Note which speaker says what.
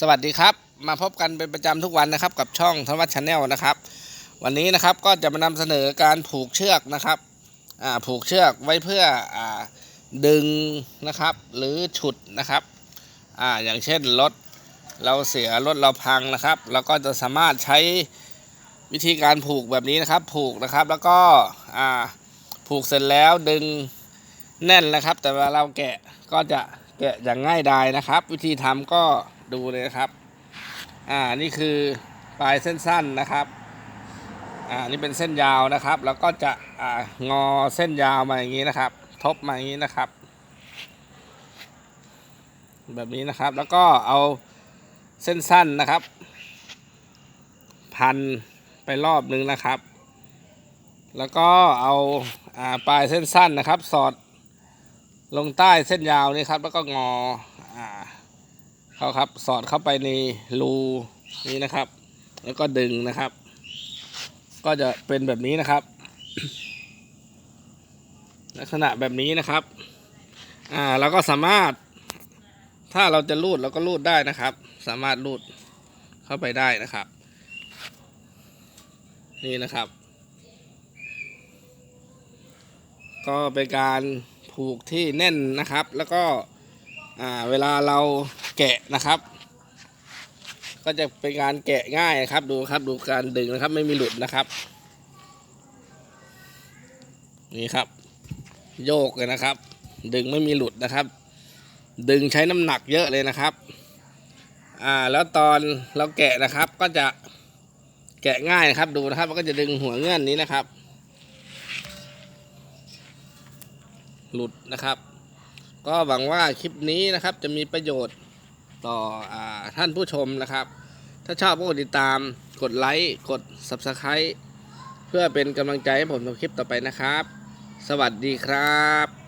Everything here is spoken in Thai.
Speaker 1: สวัสดีครับ มาพบกันเป็นประจำทุกวันนะครับ กับช่องธวัชชาแนลนะครับ วันนี้นะครับก็จะมานำเสนอการผูกเชือกนะครับผูกเชือกไว้เพื่ออดึงนะครับ หรือฉุดนะครับออย่างเช่นรถเราเสียรถเราพังนะครับเราก็จะสามารถใช้วิธีการผูกแบบนี้นะครับ ผูกนะครับแล้วก็ผูกเสร็จแล้วดึงแน่นนะครับ แต่เวลาเราแกะก็จะแกะอย่างง่ายดายนะครับ วิธีทำก็ ดูเลยนะครับ อ่า นี่คือปลายเส้นสั้นนะครับ อ่า นี่เป็นเส้นยาวนะครับ แล้วก็จะ อ่า งอเส้นยาวมาอย่างนี้นะครับ ทบมาอย่างนี้นะครับ แบบนี้นะครับ แล้วก็เอาเส้นสั้นนะครับ พันไปรอบนึงนะครับ แล้วก็เอา อ่า ปลายเส้นสั้นนะครับ สอดลงใต้เส้นยาวนี่ครับ แล้วก็งอ เขาครับ สอดเข้าไปในรูนี้นะครับ แล้วก็ดึงนะครับ ก็จะเป็นแบบนี้นะครับ ลักษณะแบบนี้นะครับ อ่าเราก็สามารถ ถ้าเราจะรูดเราก็รูดได้นะครับ สามารถรูดเข้าไปได้นะครับ นี่นะครับ ก็เป็นการผูกที่แน่นนะครับ แล้วก็อ่าเวลาเรา แกะนะครับ ก็จะเป็นการแกะง่ายนะครับ ดูครับดูการดึงนะครับ ไม่มีหลุดนะครับนี่ครับ โยกเลยนะครับ ดึงไม่มีหลุดนะครับ ดึงใช้น้ำหนักเยอะเลยนะครับอ่าแล้วตอนเราแกะนะครับก็จะแกะง่ายนะครับดูนะครับ มันก็จะดึงหัวเงื่อนนี้นะครับ หลุดนะครับ ก็หวังว่าคลิปนี้นะครับจะมีประโยชน์ ต่ออท่านผู้ชมนะครับ ถ้าชอบก็กดติดตามกดไลค์กด Subscribe เพื่อเป็นกำลังใจให้ผมทำคลิปต่อไปนะครับ สวัสดีครับ